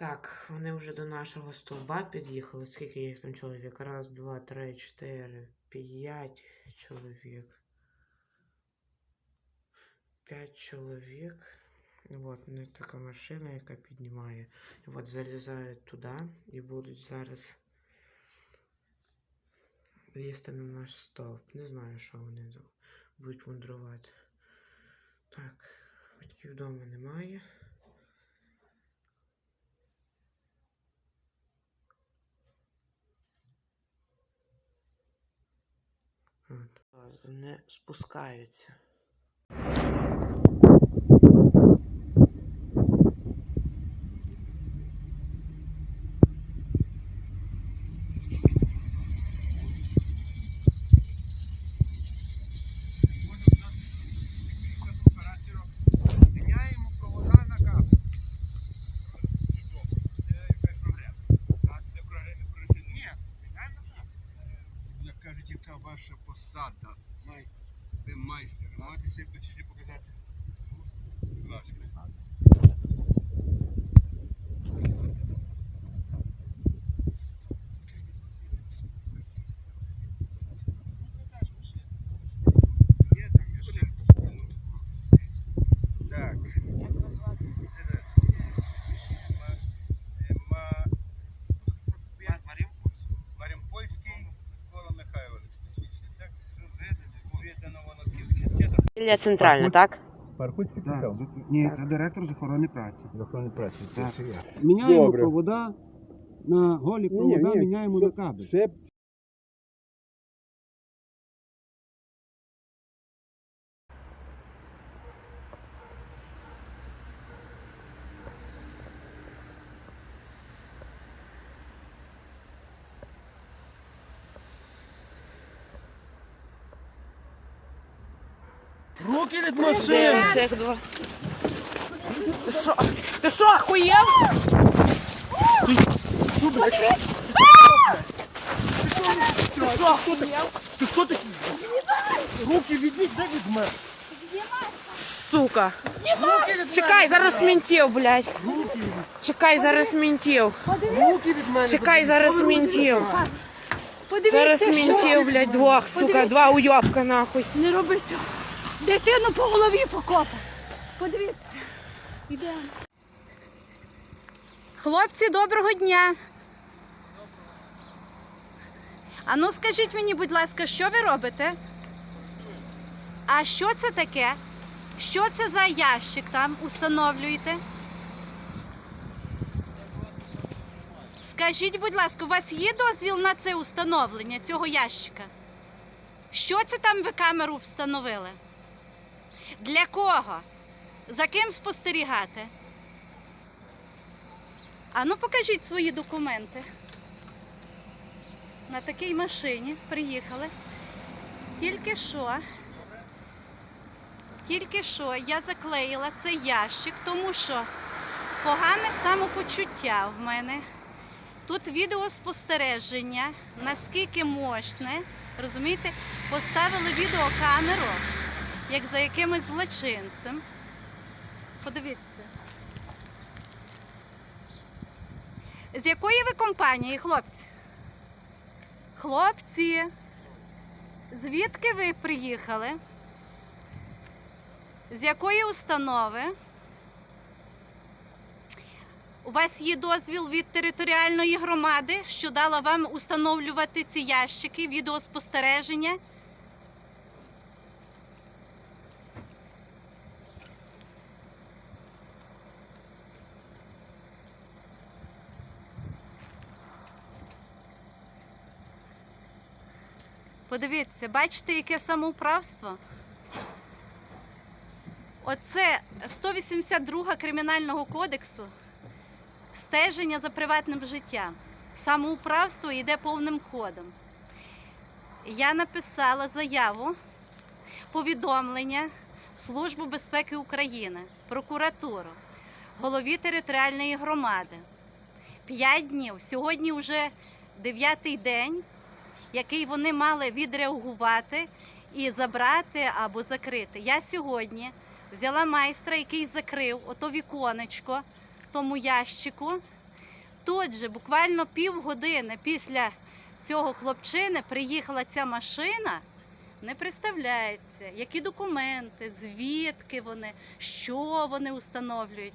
Так, вони вже до нашого стовба під'їхали. Скільки їх там чоловік? Раз, два, три, чотири, п'ять чоловік. П'ять чоловік. От, не така машина, яка піднімає. От залізають туди і будуть зараз лізти на наш стовп. Не знаю, що вони будуть мудрувати. Так, батьків вдома немає. От. Не спускаються. Міняємо провода на кабель. Це якась прогрес. Так, це прогрес не прогрес. Ні, міняємо на кабель. Як кажуть, яка ваша посада? Майстер. Ви майстер. Можете себе посвідчення показати? Будь ласка. Є там ще. Так. Мар'їнпольський Микола Михайлович. посвідчення, Так, видано воно кілька. Центральна, так? Пархуцький Так, ні, це директор з охорони праці. З охорони праці. Так. Міняємо Добре. провода на голі провода, міняємо на кабель. Все Руки від машини! Це як два. Ти що? Ти що, охуєв? Руки відвіть, де від мене? Сука. Чекай, зараз ментів, блядь. Чекай, зараз ментів. Руки від мене! Чекай, зараз ментів. Зараз ментів, блядь, двох, сука, два уйобка нахуй. не робить цього. Дитину по голові покопав. Подивіться. Йдемо. Хлопці, доброго дня. А ну скажіть мені, будь ласка, що ви робите? А що це таке? Що це за ящик там установлюєте? Скажіть, будь ласка, у вас є дозвіл на це установлення цього ящика? Що це там ви камеру встановили? Для кого? За ким спостерігати? А ну покажіть свої документи. На такій машині приїхали. Тільки що. Тільки що я заклеїла цей ящик, тому що погане самопочуття в мене. Тут відеоспостереження, наскільки мощне, розумієте, поставили відеокамеру, як за якимось злочинцем. Подивіться. З якої ви компанії, хлопці? Хлопці, звідки ви приїхали? З якої установи? У вас є дозвіл від територіальної громади, що дала вам установлювати ці ящики відеоспостереження? Подивіться, бачите, яке самоуправство? Оце 182 кримінального кодексу стеження за приватним життям. Самоуправство йде повним ходом. Я написала заяву, повідомлення Службу безпеки України, прокуратуру, голові територіальної громади. П'ять днів. Сьогодні вже дев'ятий день, який вони мали відреагувати і забрати або закрити. Я сьогодні взяла майстра, який закрив ото віконечко тому ящику Тут же буквально півгодини після цього хлопчини приїхала ця машина. Не представляється, які документи, звідки вони, що вони установлюють.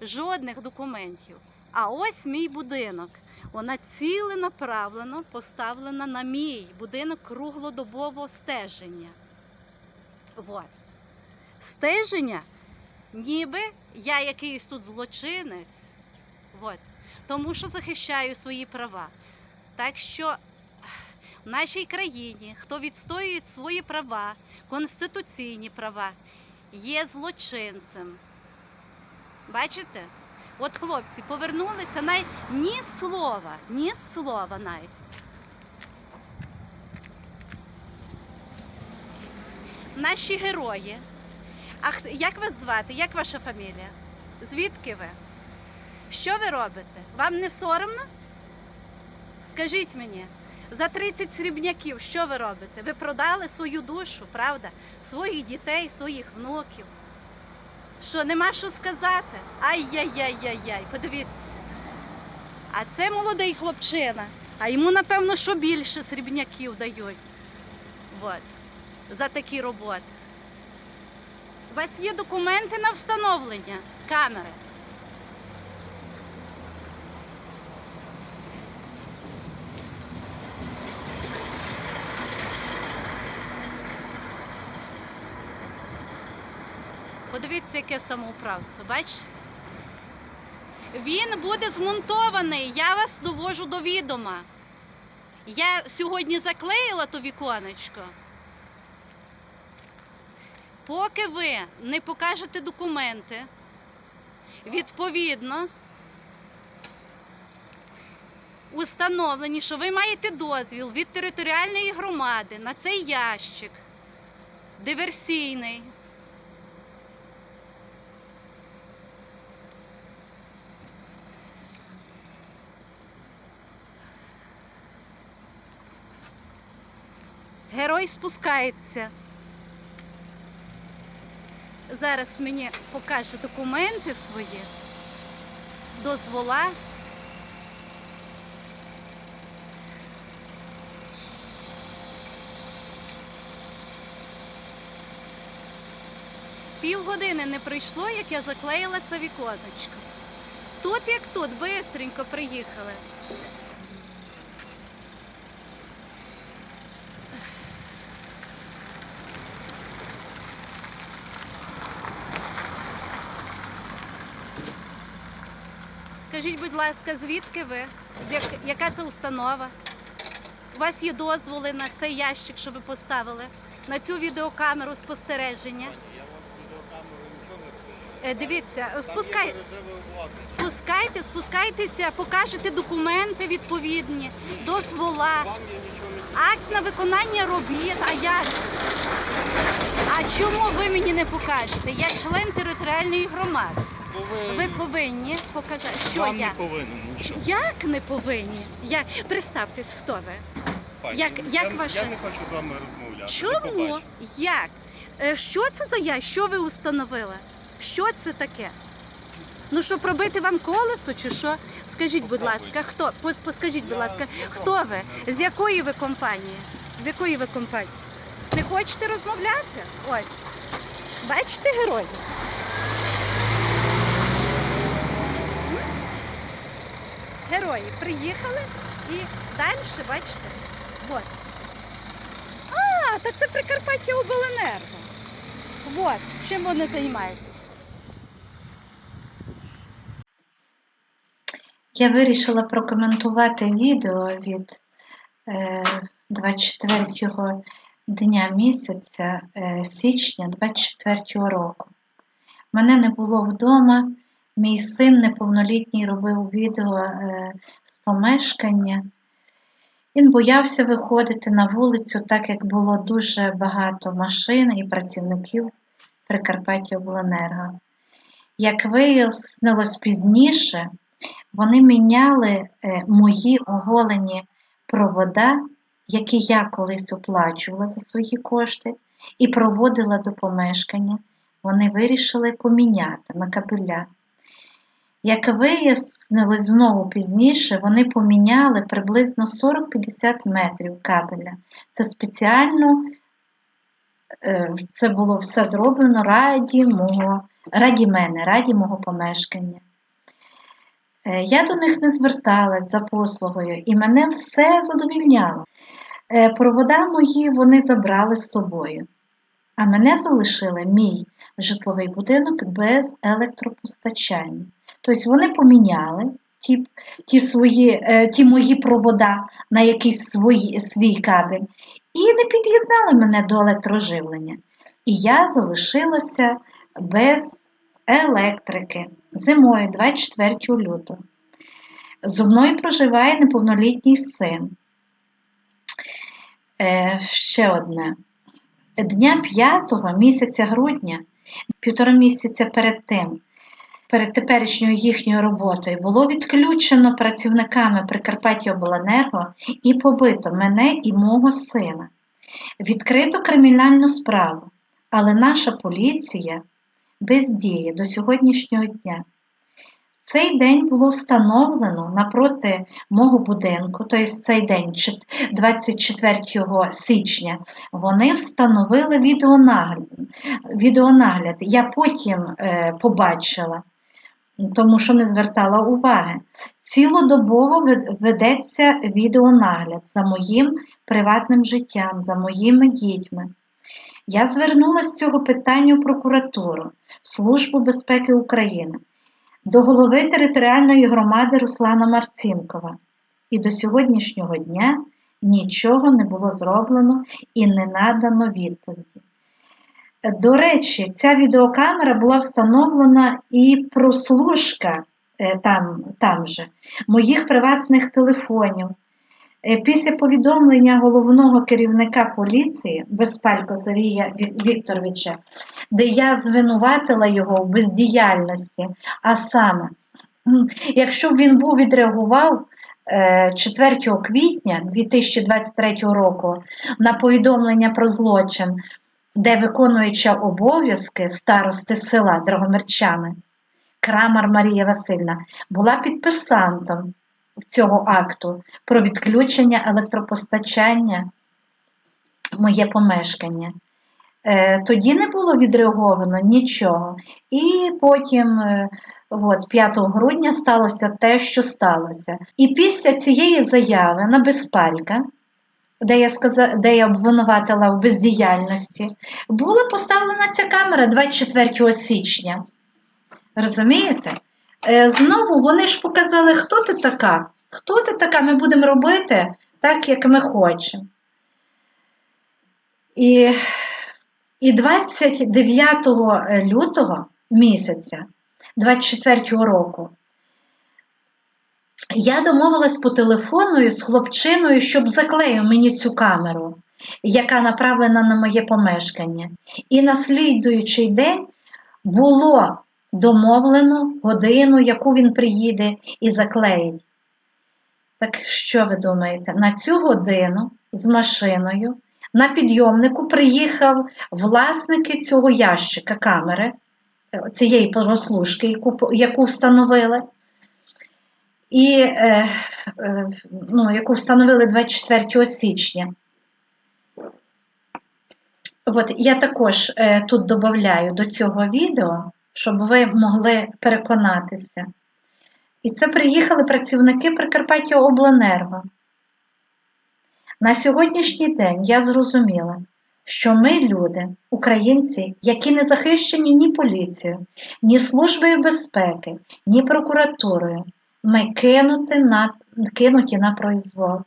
Жодних документів. А ось мій будинок. Вона ціленаправлено поставлена на мій будинок круглодобового стеження. Вот. Стеження, ніби я якийсь тут злочинець. Вот. Тому що захищаю свої права. Так що в нашій країні, хто відстоює свої права, конституційні права, є злочинцем. Бачите? От хлопці повернулися навіть ні слова, ні слова навіть. Наші герої. А як вас звати? Як ваша фамілія? Звідки ви? Що ви робите? Вам не соромно? Скажіть мені, за 30 срібняків що ви робите? Ви продали свою душу, правда? Своїх дітей, своїх внуків. Що, нема що сказати? Ай-яй-яй-яй-яй, подивіться. А це молодий хлопчина, а йому, напевно, що більше срібняків дають. От. За такі роботи. У вас є документи на встановлення камери. Подивіться, яке самоуправство, бач? Він буде змонтований, я вас довожу до відома. Я сьогодні заклеїла то віконечко. Поки ви не покажете документи, відповідно, установлені, що ви маєте дозвіл від територіальної громади на цей ящик диверсійний. Герой спускається. Зараз мені покаже документи свої, дозвола. Півгодини не пройшло, як я заклеїла це віконечко. Тут як тут, бистренько приїхали. Скажіть, будь ласка, звідки ви? Як, яка це установа? У вас є дозволи на цей ящик, що ви поставили, на цю відеокамеру спостереження. Е, дивіться, спускай, спускайте, спускайтеся, покажете документи відповідні, дозвола, акт на виконання робіт. А як? А чому ви мені не покажете? Я член територіальної громади. Ви повинні показати, що Вам я. не повинен нічого. Як не повинні? Я представтесь, хто ви? Пані, Як- я, як ваша- я не хочу з вами розмовляти. До Чому? побачення. Як? Е, Що це за я? Що ви установили? Що це таке? Ну що, пробити вам колесо чи що? Скажіть, будь Попробуйте. ласка, хто? Пос- Поскажіть, будь Я ласка, не хто ви? З якої ви компанії? З якої ви компанії? Не хочете розмовляти? Ось. Бачите героїв? Герої приїхали і далі, бачите? От. А, так це Прикарпаття Обленерго. От, чим вони займаються. Я вирішила прокоментувати відео від е, 24 дня місяця е, січня 24 року. Мене не було вдома, мій син неповнолітній робив відео е, з помешкання. Він боявся виходити на вулицю, так як було дуже багато машин і працівників Прикарпаття Обленерго. Як вияснилось пізніше, вони міняли е, мої оголені провода, які я колись оплачувала за свої кошти, і проводила до помешкання. Вони вирішили поміняти на кабеля. Як вияснилось знову пізніше, вони поміняли приблизно 40-50 метрів кабеля. Це спеціально е, це було все зроблено раді мого, раді мене, раді мого помешкання. Е, Я до них не зверталась за послугою, і мене все задовільняло. Е, Провода мої вони забрали з собою, а мене залишили мій житловий будинок без електропостачання. Тобто вони поміняли ті, ті, свої, е, ті мої провода на якийсь свої, свій кабель і не під'єднали мене до електроживлення. І я залишилася без електрики зимою 24 лютого. Зо мною проживає неповнолітній син. Е, ще одне. Дня 5 місяця грудня, півтора місяця перед тим, перед теперішньою їхньою роботою, було відключено працівниками Прикарпаття Обленерго і побито мене і мого сина. Відкрито кримінальну справу, але наша поліція бездіє до сьогоднішнього дня. Цей день було встановлено напроти мого будинку, тобто цей день, 24 січня, вони встановили відеонагляд. відеонагляд. Я потім е, побачила, тому що не звертала уваги. Цілодобово ведеться відеонагляд за моїм приватним життям, за моїми дітьми. Я звернулася з цього питання в прокуратуру, Службу безпеки України до голови територіальної громади Руслана Марцінкова. І до сьогоднішнього дня нічого не було зроблено і не надано відповіді. До речі, ця відеокамера була встановлена і прослушка е, там, там же, моїх приватних телефонів. Е, Після повідомлення головного керівника поліції Безпалько Сергія Вікторовича, де я звинуватила його в бездіяльності, а саме, якщо б він був відреагував е, 4 квітня 2023 року на повідомлення про злочин, де виконуюча обов'язки старости села Драгомирчани Крамар Марія Васильівна була підписантом цього акту про відключення електропостачання моє помешкання. Е, Тоді не було відреаговано нічого. І потім, е, от, 5 грудня, сталося те, що сталося. І після цієї заяви на безпалька, де я, сказа, де я обвинуватила в бездіяльності, була поставлена ця камера 24 січня. Розумієте? Е, Знову вони ж показали, хто ти така, хто ти така, ми будемо робити так, як ми хочемо. І, і 29 лютого місяця 24 року я домовилась по телефону з хлопчиною, щоб заклеїв мені цю камеру, яка направлена на моє помешкання. І на слідуючий день було домовлено годину, яку він приїде і заклеїть. Так що ви думаєте? На цю годину з машиною на підйомнику приїхав власники цього ящика камери, цієї прослушки, яку, яку встановили. І е, е, ну, яку встановили 24 січня. От я також е, тут додаю до цього відео, щоб ви могли переконатися. І це приїхали працівники Прикарпаття Обленерго. На сьогоднішній день я зрозуміла, що ми люди, українці, які не захищені ні поліцією, ні Службою безпеки, ні прокуратурою, ми кинуті на, кинуті на произвол.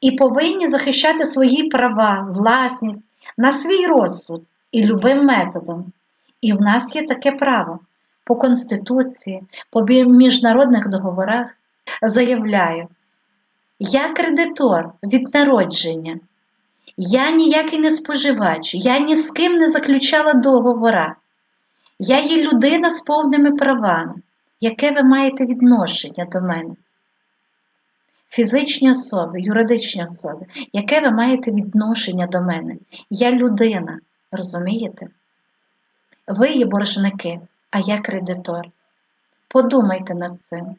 І повинні захищати свої права, власність на свій розсуд і любим методом. І в нас є таке право по Конституції, по міжнародних договорах. Заявляю, я кредитор від народження. Я ніякий не споживач, я ні з ким не заключала договора. Я є людина з повними правами. Яке ви маєте відношення до мене? Фізичні особи, юридичні особи, яке ви маєте відношення до мене? Я людина, розумієте? Ви є боржники, а я кредитор. Подумайте над цим.